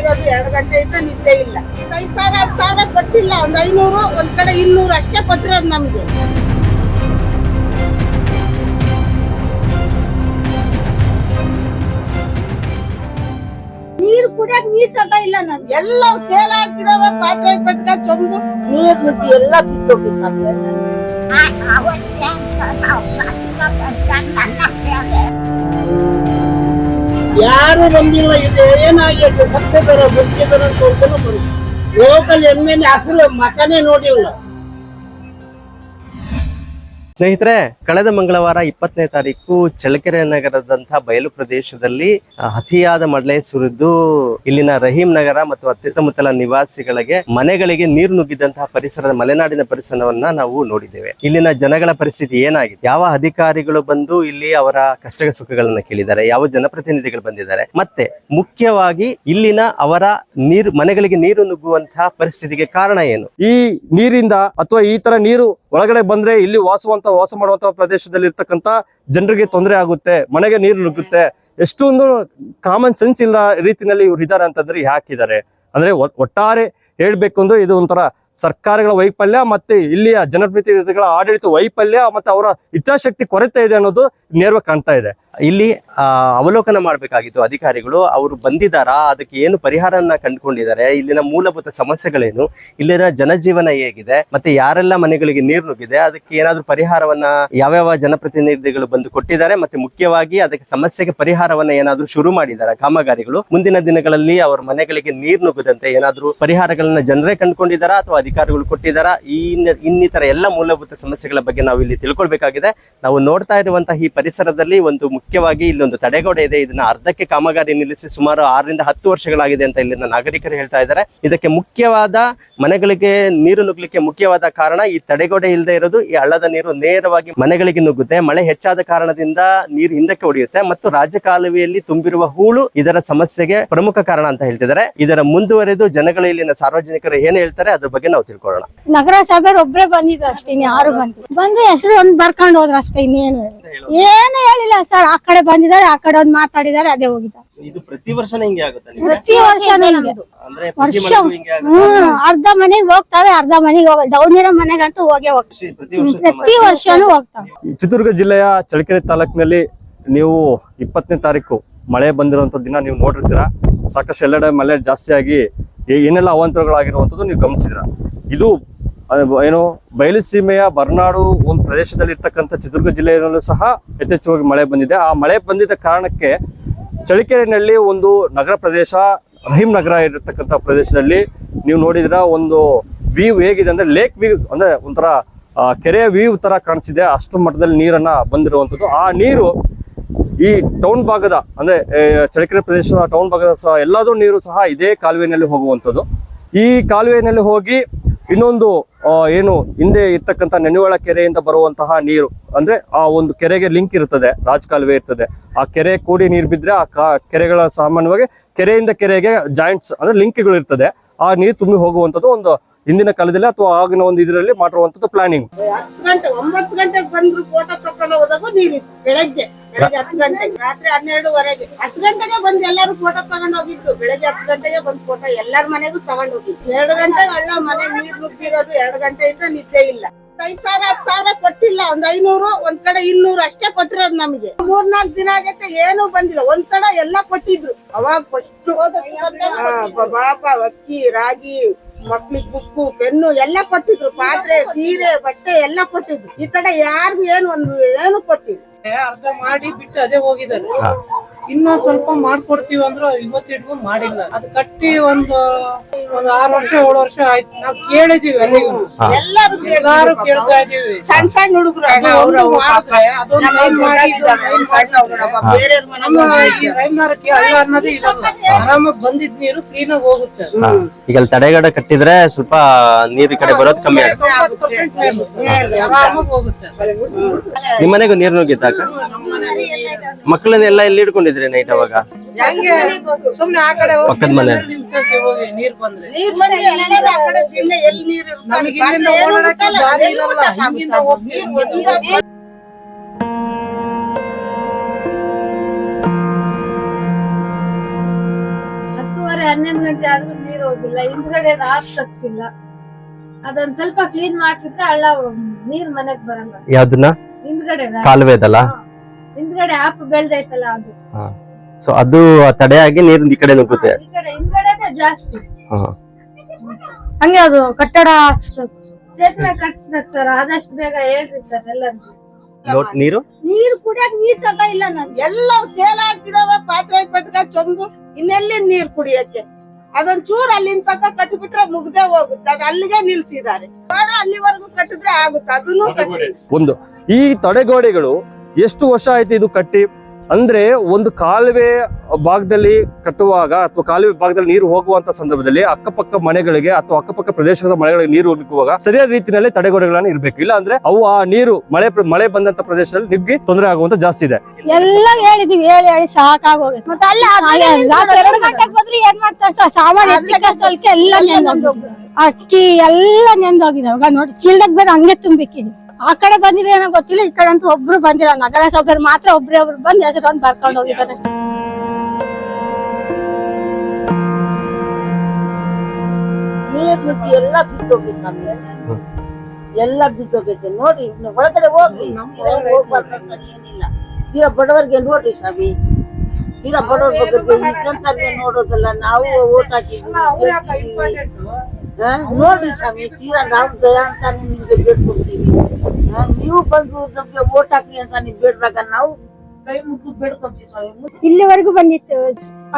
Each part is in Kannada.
ನುಗ್ಗಿರೋದು ಎರಡು ಗಂಟೆಯಿಂದ ನಿದ್ದೆ ಇಲ್ಲ ಐದು ಐದ್ ಸಾವಿರ ಹತ್ತು ಸಾವಿರ ಕೊಟ್ಟಿಲ್ಲ ಒಂದ್ ಐನೂರು ಒಂದ್ ಕಡೆ ಇನ್ನೂರು ಅಷ್ಟೇ ಕೊಟ್ಟಿರೋದು ನಮ್ಗೆ ನೀರು ಕುಡಿಯಕ್ ನೀರ್ ಸತ ಇಲ್ಲ ನಾನು ಎಲ್ಲ ತೇಲಾಡ್ತಿದಾವೆ ಪಾತ್ರೆ ಪಟ್ಕ ಚೊಂಬು ನೀರ್ ನುಗ್ಗಿ ಎಲ್ಲ ಬಿದ್ದೋಗಿ ಯಾರು ಬಂದಿಲ್ಲ ಇದು ಏನಾಗಿದೆ ಸತ್ಯದರ ಬುದ್ಧಿದರ ಅಂತ ಲೋಕಲ್ ಎಂ ಅಸಲು ಮತನೇ ನೋಡಿಲ್ಲ. ಸ್ನೇಹಿತರೆ, ಕಳೆದ ಮಂಗಳವಾರ ಇಪ್ಪತ್ತನೇ ತಾರೀಕು ಚಳ್ಳಕೆರೆ ನಗರದಂತಹ ಬಯಲು ಪ್ರದೇಶದಲ್ಲಿ ಅತಿಯಾದ ಮಳೆ ಸುರಿದು ಇಲ್ಲಿನ ರಹೀಂ ನಗರ ಮತ್ತು ಅತ್ಯುತ್ತಮುತ್ತಲ ನಿವಾಸಿಗಳಿಗೆ ಮನೆಗಳಿಗೆ ನೀರು ನುಗ್ಗಿದಂತಹ ಪರಿಸರದ, ಮಲೆನಾಡಿನ ಪರಿಸರವನ್ನ ನಾವು ನೋಡಿದ್ದೇವೆ. ಇಲ್ಲಿನ ಜನಗಳ ಪರಿಸ್ಥಿತಿ ಏನಾಗಿದೆ? ಯಾವ ಅಧಿಕಾರಿಗಳು ಬಂದು ಇಲ್ಲಿ ಅವರ ಕಷ್ಟ ಸುಖಗಳನ್ನ ಕೇಳಿದ್ದಾರೆ? ಯಾವ ಜನಪ್ರತಿನಿಧಿಗಳು ಬಂದಿದ್ದಾರೆ? ಮತ್ತೆ, ಮುಖ್ಯವಾಗಿ ಇಲ್ಲಿನ ಅವರ ನೀರು, ಮನೆಗಳಿಗೆ ನೀರು ನುಗ್ಗುವಂತಹ ಪರಿಸ್ಥಿತಿಗೆ ಕಾರಣ ಏನು? ಈ ನೀರಿಂದ ಅಥವಾ ಈ ತರ ನೀರು ಒಳಗಡೆ ಬಂದ್ರೆ ಇಲ್ಲಿ ವಾಸವಂತ ವಾಸ ಮಾಡುವಂತ ಪ್ರದೇಶದಲ್ಲಿ ಇರ್ತಕ್ಕಂತ ಜನರಿಗೆ ತೊಂದರೆ ಆಗುತ್ತೆ, ಮನೆಗೆ ನೀರು ನುಗ್ಗುತ್ತೆ, ಎಷ್ಟೊಂದು ಕಾಮನ್ ಸೆನ್ಸ್ ಇಲ್ಲ ರೀತಿನಲ್ಲಿ ಇವ್ರು ಇದ್ದಾರೆ ಅಂತಂದ್ರೆ ಯಾಕಿದ್ದಾರೆ ಅಂದ್ರೆ ಒಟ್ಟಾರೆ ಹೇಳ್ಬೇಕು ಅಂದ್ರೆ ಇದು ಒಂಥರ ಸರ್ಕಾರಗಳ ವೈಫಲ್ಯ ಮತ್ತೆ ಇಲ್ಲಿಯ ಜನಪ್ರತಿನಿಧಿಗಳ ಆಡಳಿತ ವೈಫಲ್ಯ ಮತ್ತೆ ಅವರ ಇಚ್ಛಾಶಕ್ತಿ ಕೊರತೆ ಇದೆ ಅನ್ನೋದು ನೇರವಾಗಿ ಕಾಣ್ತಾ ಇದೆ. ಇಲ್ಲಿ ಅವಲೋಕನ ಮಾಡಬೇಕಾಗಿತ್ತು ಅಧಿಕಾರಿಗಳು. ಅವರು ಬಂದಿದ್ದಾರಾ? ಅದಕ್ಕೆ ಏನು ಪರಿಹಾರನ ಕಂಡುಕೊಂಡಿದ್ದಾರೆ? ಇಲ್ಲಿನ ಮೂಲಭೂತ ಸಮಸ್ಯೆಗಳೇನು? ಇಲ್ಲಿನ ಜನಜೀವನ ಹೇಗಿದೆ? ಮತ್ತೆ ಯಾರೆಲ್ಲ ಮನೆಗಳಿಗೆ ನೀರು ನುಗ್ಗಿದೆ? ಅದಕ್ಕೆ ಏನಾದ್ರೂ ಪರಿಹಾರವನ್ನ ಯಾವ್ಯಾವ ಜನಪ್ರತಿನಿಧಿಗಳು ಬಂದು ಕೊಟ್ಟಿದ್ದಾರೆ? ಮತ್ತೆ ಮುಖ್ಯವಾಗಿ ಅದಕ್ಕೆ ಸಮಸ್ಯೆಗೆ ಪರಿಹಾರವನ್ನ ಏನಾದ್ರೂ ಶುರು ಮಾಡಿದ್ದಾರೆ ಕಾಮಗಾರಿಗಳು? ಮುಂದಿನ ದಿನಗಳಲ್ಲಿ ಅವರ ಮನೆಗಳಿಗೆ ನೀರು ನುಗ್ಗದಂತೆ ಏನಾದ್ರೂ ಪರಿಹಾರಗಳನ್ನ ಜನರೇ ಕಂಡುಕೊಂಡಿದ್ದಾರಾ? ಅಥವಾ ಅಧಿಕಾರಿಗಳು ಕೊಟ್ಟಿದ್ದಾರೆ? ಈ ಇನ್ನ- ಇನ್ನಿತರ ಎಲ್ಲ ಮೂಲಭೂತ ಸಮಸ್ಯೆಗಳ ಬಗ್ಗೆ ನಾವು ಇಲ್ಲಿ ತಿಳ್ಕೊಳ್ಬೇಕಾಗಿದೆ. ನಾವು ನೋಡ್ತಾ ಇರುವಂತಹ ಈ ಪರಿಸರದಲ್ಲಿ ಒಂದು ಮುಖ್ಯವಾಗಿ ಇಲ್ಲೊಂದು ತಡೆಗೋಡೆ ಇದೆ. ಇದನ್ನ ಅರ್ಧಕ್ಕೆ ಕಾಮಗಾರಿ ನಿಲ್ಲಿಸಿ ಸುಮಾರು ಆರರಿಂದ ಹತ್ತು ವರ್ಷಗಳಾಗಿದೆ ಅಂತ ಇಲ್ಲಿನ ನಾಗರಿಕರು ಹೇಳ್ತಾ ಇದ್ದಾರೆ. ಇದಕ್ಕೆ ಮುಖ್ಯವಾದ ಮನೆಗಳಿಗೆ ನೀರು ನುಗ್ಲಿಕ್ಕೆ ಮುಖ್ಯವಾದ ಕಾರಣ ಈ ತಡೆಗೋಡೆ ಇಲ್ಲದೆ ಇರೋದು. ಈ ಹಳ್ಳದ ನೀರು ನೇರವಾಗಿ ಮನೆಗಳಿಗೆ ನುಗ್ಗುತ್ತೆ. ಮಳೆ ಹೆಚ್ಚಾದ ಕಾರಣದಿಂದ ನೀರು ಹಿಂದಕ್ಕೆ ಒಡೆಯುತ್ತೆ ಮತ್ತು ರಾಜಕಾಲುವೆಯಲ್ಲಿ ತುಂಬಿರುವ ಹೂಳು ಇದರ ಸಮಸ್ಯೆಗೆ ಪ್ರಮುಖ ಕಾರಣ ಅಂತ ಹೇಳ್ತಿದ್ದಾರೆ. ಇದರ ಮುಂದುವರೆದು ಜನಗಳು ಇಲ್ಲಿನ ಸಾರ್ವಜನಿಕರು ಏನ್ ಹೇಳ್ತಾರೆ? ಅದ್ರ ಬಗ್ಗೆ ತಿಳ್ಕೊಳ್ಳೋಣ ನಗರ ಸಭೆ ಒಬ್ರೇ ಬಂದಿದ್ರು ಅಷ್ಟೇ ಯಾರು ಬಂದ್ರು ಬಂದು ಹೆಸರು ಒಂದ್ ಬರ್ಕೊಂಡು ಹೋದ್ರು ಅಷ್ಟೇ ಇನ್ನೇನು. ಏನು ಹೇಳಿಲ್ಲ ಸರ್ ಆ ಕಡೆ ಬಂದಿದ್ದಾರೆ ಆ ಕಡೆ ಒಂದ್ ಮಾತಾಡಿದ್ದಾರೆ ಅದೇ ಹೋಗಿದ್ದಾರೆ. ಇದು ಪ್ರತಿ ವರ್ಷನೇ ಹಿಂಗೆ ಆಗುತ್ತೆ ಪ್ರತಿ ವರ್ಷ ವರ್ಷ ಪ್ರತಿ ಮನೆಗೂ ಹಿಂಗೆ ಆಗುತ್ತೆ? ಹ್ಮ್ ಅರ್ಧ ಮನೆಗ್ ಹೋಗ್ತಾವೆ ಅರ್ಧ ಮನೆಗೆ ಹೋಗಲ್ಲ. ಡೌನ್ ಇರೋ ಮನೆಗಂತೂ ಹೋಗೇ ಹೋಗ್ತೀವಿ ಪ್ರತಿ ವರ್ಷ ಪ್ರತಿ ವರ್ಷನೂ ಹೋಗ್ತಾವೆ ಚಿತ್ರದುರ್ಗ ಜಿಲ್ಲೆಯ ಚಳಕೆರೆ ತಾಲೂಕಿನಲ್ಲಿ ನೀವು ಇಪ್ಪತ್ತನೇ ತಾರೀಕು ಮಳೆ ಬಂದಿರುವಂತ ದಿನ ನೀವು ನೋಡಿರ್ತೀರಾ. ಸಾಕಷ್ಟು ಎಲ್ಲೆಡೆ ಮಳೆ ಜಾಸ್ತಿ ಆಗಿ ಏ- ಏನೆಲ್ಲ ಅವಾಂತರಗಳಾಗಿರುವಂಥದ್ದು ನೀವು ಗಮನಿಸಿದ್ರ ಇದು ಏನು, ಬಯಲುಸೀಮೆಯ ಬರ್ನಾಡು ಒಂದು ಪ್ರದೇಶದಲ್ಲಿ ಇರ್ತಕ್ಕಂಥ ಚಿತ್ರದುರ್ಗ ಜಿಲ್ಲೆಯಲ್ಲೂ ಸಹ ಯಥೇಚ್ಛವಾಗಿ ಮಳೆ ಬಂದಿದೆ. ಆ ಮಳೆ ಬಂದಿದ್ದ ಕಾರಣಕ್ಕೆ ಚಳಿಕೆರೆನಲ್ಲಿ ಒಂದು ನಗರ ಪ್ರದೇಶ, ರಹೀಂ ನಗರ ಇರತಕ್ಕಂಥ ಪ್ರದೇಶದಲ್ಲಿ ನೀವು ನೋಡಿದ್ರ ಒಂದು ವ್ಯೂ ಹೇಗಿದೆ ಅಂದ್ರೆ ಲೇಕ್ ವ್ಯೂ, ಅಂದ್ರೆ ಒಂಥರ ಕೆರೆ ವ್ಯೂ ತರ ಕಾಣಿಸಿದೆ ಅಷ್ಟು ಮಟ್ಟದಲ್ಲಿ ನೀರನ್ನ ಬಂದಿರುವಂಥದ್ದು. ಆ ನೀರು ಈ ಟೌನ್ ಭಾಗದ, ಅಂದ್ರೆ ಚಳಕೆರೆ ಪ್ರದೇಶದ ಟೌನ್ ಭಾಗದ ಸಹ ಎಲ್ಲದೂ ನೀರು ಸಹ ಇದೇ ಕಾಲುವೆನಲ್ಲಿ ಹೋಗುವಂಥದ್ದು. ಈ ಕಾಲುವೆಯಲ್ಲಿ ಹೋಗಿ ಇನ್ನೊಂದು ಏನು, ಹಿಂದೆ ಇರ್ತಕ್ಕಂಥ ನೆನುವಳ ಕೆರೆಯಿಂದ ಬರುವಂತಹ ನೀರು, ಅಂದ್ರೆ ಆ ಒಂದು ಕೆರೆಗೆ ಲಿಂಕ್ ಇರ್ತದೆ ರಾಜ ಕಾಲುವೆ ಇರ್ತದೆ. ಆ ಕೆರೆ ಕೂಡಿ ನೀರು ಬಿದ್ರೆ ಆ ಕೆರೆಗಳ ಸಾಮಾನ್ಯವಾಗಿ ಕೆರೆಯಿಂದ ಕೆರೆಗೆ ಜಾಯಿಂಟ್ಸ್, ಅಂದ್ರೆ ಲಿಂಕ್ಗಳು ಇರ್ತದೆ. ಆ ನೀರು ತುಂಬಿ ಹೋಗುವಂಥದ್ದು ಒಂದು ಹಿಂದಿನ ಕಾಲದಲ್ಲಿ ಅಥವಾ ಆಗಿನ ಒಂದು ಇದರಲ್ಲಿ ಮಾಡಿರುವಂತದ್ದು ಪ್ಲಾನಿಂಗ್ ಹತ್ತು ಗಂಟೆ ಒಂಬತ್ತು ಗಂಟೆಗೆ ಬಂದ್ರು ಫೋಟೋ ತಕೊಂಡು ಹೋದಾಗ ನೀರಿತ್ತು ಬೆಳಗ್ಗೆ ಬೆಳಗ್ಗೆ ಹತ್ತು ಗಂಟೆಗೆ ರಾತ್ರಿ ಹನ್ನೆರಡುವರೆಗೆ. ಹತ್ತು ಗಂಟೆಗೆ ಬಂದು ಎಲ್ಲರೂ ಫೋಟೋ ತಗೊಂಡು ಹೋಗಿದ್ರು ಬೆಳಗ್ಗೆ ಹತ್ತು ಗಂಟೆಗೆ ಬಂದು ಫೋಟೋ ಎಲ್ಲರ ಮನೆಗೂ ತಗೊಂಡು ಹೋಗಿದ್ದು. ಎರಡು ಗಂಟೆಗೆ ಹಳ್ಳ ಮನೆ ನೀರ್ ನುಗ್ಗಿರೋದು ಎರಡು ಗಂಟೆಯಿಂದ ನಿದ್ದೆ ಇಲ್ಲ. ಐದ್ ಸಾವಿರ ಹತ್ತು ಸಾವಿರ ಕೊಟ್ಟಿಲ್ಲ ಒಂದ್ ಐನೂರು ಒಂದ್ ಕಡೆ ಇನ್ನೂರು ಅಷ್ಟೇ ಕೊಟ್ಟಿರೋದು ನಮಗೆ. ಮೂರ್ನಾಲ್ಕು ದಿನ ಆಗೈತೆ ಏನು ಬಂದಿಲ್ಲ. ಒಂದ್ ಕಡೆ ಎಲ್ಲ ಕೊಟ್ಟಿದ್ರು. ಅವಾಗ ಫಸ್ಟ್ ಬಾಪ ಅಕ್ಕಿ ರಾಗಿ ಮಕ್ಳಿಗೆ ಬುಕ್ಕು ಪೆನ್ನು ಎಲ್ಲ ಕೊಟ್ಟಿದ್ರು. ಪಾತ್ರೆ ಸೀರೆ ಬಟ್ಟೆ ಎಲ್ಲ ಕೊಟ್ಟಿದ್ರು. ಈ ಕಡೆ ಯಾರಿಗೂ ಏನು ಒಂದು ಏನು ಕೊಟ್ಟಿಲ್ಲ. ಅರ್ಧ ಮಾಡಿ ಬಿಟ್ಟು ಅದೇ ಹೋಗಿದ್ದಾರೆ. ಇನ್ನೊಂದ್ ಸ್ವಲ್ಪ ಮಾಡ್ಕೊಡ್ತೀವಿ ಅಂದ್ರೆ ಇವತ್ತಿಟ್ಗೂ ಮಾಡಿಲ್ಲ. ಅದು ಕಟ್ಟಿ ಒಂದು ಒಂದ್ ಆರು ವರ್ಷ ಏಳು ವರ್ಷ ಆಯ್ತು. ನಾವ್ ಕೇಳಿದೀವಿ ಎಲ್ಲಿಗೂ ಎಲ್ಲರೂ ಎಲ್ಲಾರು ಕೇಳ್ತಾ ಇದೀವಿ. ಸಣ್ಣ ಸಣ್ಣ ಹುಡುಗರು ರೈಮನರಕ್ಕೆ ಹಳ್ಳ ಅನ್ನೋದೇ ಇರಲ್ಲ. ಆರಾಮಾಗಿ ಬಂದಿದ್ ನೀರು ಕ್ಲೀನ್ ಆಗಿ ಹೋಗುತ್ತೆ. ಈಗ ಅಲ್ಲಿ ತಡೆಗಡೆ ಕಟ್ಟಿದ್ರೆ ಸ್ವಲ್ಪ ನೀರು ಕಡೆ ಬರೋದು ಕಮ್ಮಿ ಆಗುತ್ತೆ. ಆರಾಮಾಗಿ ಹೋಗುತ್ತೆ. ನಿಮ್ಮ ಮನೆಗೂ ನೀರು ನುಗ್ಗಿತ್ತಾಕ ಮಕ್ಕಳನ್ನೆಲ್ಲ ಎಲ್ಲಿ ಇಟ್ಕೊಂಡಿದ್ರಿ ನೈಟ್ ಅವಾಗ? ಹೆಂಗೆ? ಸುಮ್ನೆ ಆ ಕಡೆ ಹೋಗಿ ಪಕ್ಕದ ಮನೆ. ನಿಂತ್ಕೊಂತೀವಿ ಹೋಗಿ ನೀರ್ ಬಂದ್ರೆ. ನೀರ್ ಬಂದ್ರೆ ಎಲ್ಲರೂ ಆ ಕಡೆ ದಿನ ಎಲ್ಲಿ ನೀರ್ ಇರುತ್ತೆ ಅಲ್ಲಿ ನಮಗೆ ಇಲ್ಲಿಂದ ಪಾತ್ರೆ ಏನು ಓಡಾಡಕ್ಕೆ ಮುಟ್ಟಲ್ಲ, ದಾರಿ ಎಲ್ಲಿ ಇರಲ್ಲ. ಮುಟ್ಟಕ್ಕಾಗುತ್ತೆ? ಹಿಂದಿಂದ ಹೋಗ್ತೀವಿ. ನೀರ್ ಒಂದೇ ಹತ್ತುವರೆ ಹನ್ನೊಂದು ಗಂಟೆ ಆದ್ರೂ ನೀರ್ ಹೋಗಿಲ್ಲ. ಹಿಂದ್ಗಡೆ ರಾತ್ ತಗ್ಸಿಲ್ಲ ಅದೊಂದ್ ಸ್ವಲ್ಪ ಕ್ಲೀನ್ ಮಾಡ್ಸಿದ್ರೆ ಹಳ್ಳ ನೀರ್ ಮನೆಗ್ ಬರಲ್ಲ. ಯಾವ್ದನ್ನ? ಹಿಂದ್ಗಡೆ ಕಾಲುವೆದಲ್ಲ ಹಿಂದ್ಗಡೆ ಆಪ್ ಬೆಳ್ದೈತಲ್ಲ ಅದು. ಸೊ ಅದು ತಡೆಯಾಗಿ ನೀರು ಈ ಕಡೆ ನುಗ್ಗುತ್ತೆ. ಈ ಕಡೆ ಹಿಂದ್ಗಡೆನೆ ಜಾಸ್ತಿ. ಹಾ. ಹಂಗೆ ಅದು ಕಟ್ಟಡ ಹಾಕ್ಸ್ಬೇಕು. ಸೇತುವೆ ಕಟ್ಸ್ಬೇಕು ಸರ್ ಆದಷ್ಟು ಬೇಗ ಹೇಳ್ರಿ ಸರ್ ಎಲ್ಲರಿಗೂ. ನೀರು ನೀರು? ನೀರ್ ಕುಡಿಯಕ್ ನೀರ್ ಸಹ ಇಲ್ಲ ನನ್ ಎಲ್ಲ ತೇಲಾಡ್ತಿದಾವ ಪಾತ್ರೆ ಪಟ್ಕ ಚೊಂಬು ಇನ್ನೆಲ್ಲಿ ನೀರ್ ಕುಡಿಯಕ್ಕೆ? ಅದೊಂದ್ ಚೂರ್ ಅಲ್ಲಿಂದ ತಕ್ಕ ಕಟ್ಟಿಬಿಟ್ರೆ ಮುಗ್ದೆ ಹೋಗುತ್ತೆ ಅದ್ ಅಲ್ಲಿಗೆ ನಿಲ್ಸಿದ್ದಾರೆ. ಬೇಡ ಅಲ್ಲಿವರೆಗೂ ಕಟ್ಟಿದ್ರೆ ಆಗುತ್ತೆ ಅದನ್ನು ಕಟ್ಟಿ ಒಂದು ಈ ತಡೆಗೋಡೆಗಳು ಎಷ್ಟು ವರ್ಷ ಆಯ್ತು ಇದು ಕಟ್ಟಿ? ಅಂದ್ರೆ ಒಂದು ಕಾಲುವೆ ಭಾಗದಲ್ಲಿ ಕಟ್ಟುವಾಗ ಅಥವಾ ಕಾಲುವೆ ಭಾಗದಲ್ಲಿ ನೀರು ಹೋಗುವಂತ ಸಂದರ್ಭದಲ್ಲಿ ಅಕ್ಕಪಕ್ಕ ಮನೆಗಳಿಗೆ ಅಥವಾ ಅಕ್ಕಪಕ್ಕ ಪ್ರದೇಶದ ಮನೆಗಳಿಗೆ ನೀರು ಹೋಗುವಾಗ ಸರಿಯಾದ ರೀತಿಯಲ್ಲಿ ತಡೆಗೋಡೆಗಳನ್ನ ಇರಬೇಕು. ಇಲ್ಲ ಅಂದ್ರೆ ಅವು ಆ ನೀರು ಮಳೆ ಮಳೆ ಬಂದಂತ ಪ್ರದೇಶದಲ್ಲಿ ನಿಮ್ಗೆ ತೊಂದರೆ ಆಗುವಂತ ಜಾಸ್ತಿ ಇದೆ. ಎಲ್ಲ ಹೇಳಿದೀವಿ ಹೇಳಿ ಹೇಳಿ ಸಾಕಾಗೋಗಿ ಅಕ್ಕಿ ಎಲ್ಲ ನೆಂದೋಗಿದೆ ಅಕ್ಕಿ ಎಲ್ಲ ನೆಂದೋಗಿದಾವ ನೋಡಿ ಚೀಲದಾಗ ಬೇರೆ ಹಂಗೆ ತುಂಬಿಕ್ಕಿನಿ ಆ ಕಡೆ ಬಂದಿದ್ರೆ ಏನೋ ಗೊತ್ತಿಲ್ಲ ಈ ಕಡೆ ಅಂತೂ ಒಬ್ರು ಬಂದಿಲ್ಲ. ನಗರ ಸಭೆಯವ್ರು ಮಾತ್ರ ಒಬ್ರೇ ಒಬ್ರು ಬಂದು ಹೆಸರನ್ನು ಬರ್ಕೊಂಡು ಹೋಗಿದ್ದಾರೆ. ನೀರ್ ನುಗ್ಗಿ ಎಲ್ಲ ಬಿದ್ದೋಗಿ ಸ್ವಾಮಿ ಎಲ್ಲ ಬಿದ್ದೋಗೈತೆ ನೋಡಿ ಇನ್ನು ಒಳಗಡೆ ಹೋಗಿ ಹೋಗ್ಬಾರ್ದು. ಏನಿಲ್ಲ. ತೀರಾ ಬಡವರಿಗೆ ನೋಡ್ರಿ ಸ್ವಾಮಿ. ತೀರಾ ಬಡವ್ರ ಬಗ್ಗೆ ಇನ್ನೊಂದ್ಸರ್ಗೆ ನೋಡೋದಲ್ಲ ನಾವು ಓಟ್ ಹಾಕಿದ್ವಿ. ನೋಡ್ರಿ ಸ್ವಾಮಿ ತೀರಾ ನಾವು ದಯ ಅಂತ ನಿಮ್ಗೆ ಬೇಡ್ಕೊಡ್ತೀವಿ? ನೀವು ಬಂದು ನಮ್ಗೆ ಓಟ್ ಹಾಕಿ ಅಂತ ನೀವು ಬೇಡ್ದಾಗ ನಾವು ಕೈ ಮುಗಿದು ಬೇಡ್ಕೊಂತೀವಿ ಸ್ವಾಮಿ. ಇಲ್ಲಿವರೆಗೂ ಬಂದಿತ್ತು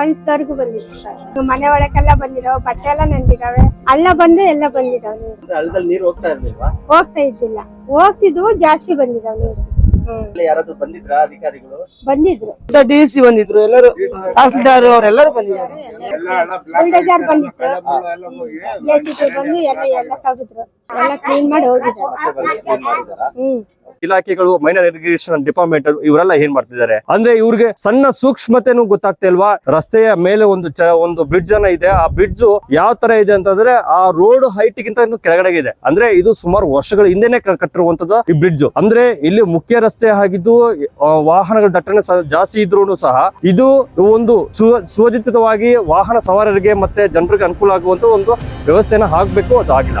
ಅಂತವರೆಗೂ ಬಂದಿತ್ತು ಸರ್. ಮನೆ ಒಳಗೆಲ್ಲ ಬಂದಿದಾವೆ ಬಟ್ಟೆ ಎಲ್ಲ ನೆಂದಿದಾವೆ. ಅಲ್ಲ ಬಂದು ಎಲ್ಲ ಬಂದಿದಾವೆ ನೀರು ಹಳ್ಳದಲ್ಲಿ ನೀರು ಹೋಗ್ತಾ ಇರ್ಲಿಲ್ವಾ? ಹೋಗ್ತಾ ಇದ್ದಿಲ್ಲ. ಹೋಗ್ತಿದ್ವು ಜಾಸ್ತಿ ಬಂದಿದಾವೆ ನೀರು ಯಾರಾದ್ರೂ ಬಂದಿದ್ರ ಅಧಿಕಾರಿಗಳು? ಬಂದಿದ್ರು. ಡಿ ಸಿ ಬಂದಿದ್ರು ಎಲ್ಲರೂ ತಹಸೀಲ್ದಾರ್ ಅವರೆಲ್ಲರೂ ಬಂದಿದ್ದಾರೆ. ಬುಲ್ಡೋಜರ್ ಬಂದಿತ್ತು ಜೆಸಿಬಿ ಬಂದು ಎಲ್ಲ ಎಲ್ಲ ತೆಗೆದ್ರು. ಎಲ್ಲ ಕ್ಲೀನ್ ಮಾಡಿ ಹೋಗಿದ್ದಾರೆ. ಹ್ಮ್. ಇಲಾಖೆಗಳು ಮೈನರ್ ಇರಿಗೇಷನ್ ಡಿಪಾರ್ಟ್ಮೆಂಟ್ ಇವರೆಲ್ಲ ಏನ್ ಮಾಡ್ತಿದ್ದಾರೆ? ಅಂದ್ರೆ ಇವ್ರಿಗೆ ಸಣ್ಣ ಸೂಕ್ಷ್ಮತೆನೂ ಗೊತ್ತಾಗ್ತಿಲ್ವಾ ರಸ್ತೆಯ ಮೇಲೆ ಒಂದು ಒಂದು ಬ್ರಿಡ್ಜ್ ಅನ್ನ ಇದೆ. ಆ ಬ್ರಿಡ್ಜ್ ಯಾವ ತರ ಇದೆ ಅಂತಂದ್ರೆ ಆ ರೋಡ್ ಹೈಟ್ ಗಿಂತ ಕೆಳಗಡೆ ಇದೆ. ಅಂದ್ರೆ ಇದು ಸುಮಾರು ವರ್ಷಗಳ ಹಿಂದೆನೆ ಕಟ್ಟಿರುವಂತದ್ದು ಈ ಬ್ರಿಡ್ಜ್ ಅಂದ್ರೆ ಇಲ್ಲಿ ಮುಖ್ಯ ರಸ್ತೆ ಆಗಿದ್ದು ವಾಹನಗಳ ದಟ್ಟಣೆ ಜಾಸ್ತಿ ಇದ್ರು ಸಹ ಇದು ಒಂದು ಸುವ- ಸುವಜ್ಜಿತವಾಗಿ ವಾಹನ ಸವಾರರಿಗೆ ಮತ್ತೆ ಜನರಿಗೆ ಅನುಕೂಲ ಆಗುವಂತ ಒಂದು ವ್ಯವಸ್ಥೆನ ಹಾಕ್ಬೇಕು ಅದು ಆಗಿಲ್ಲ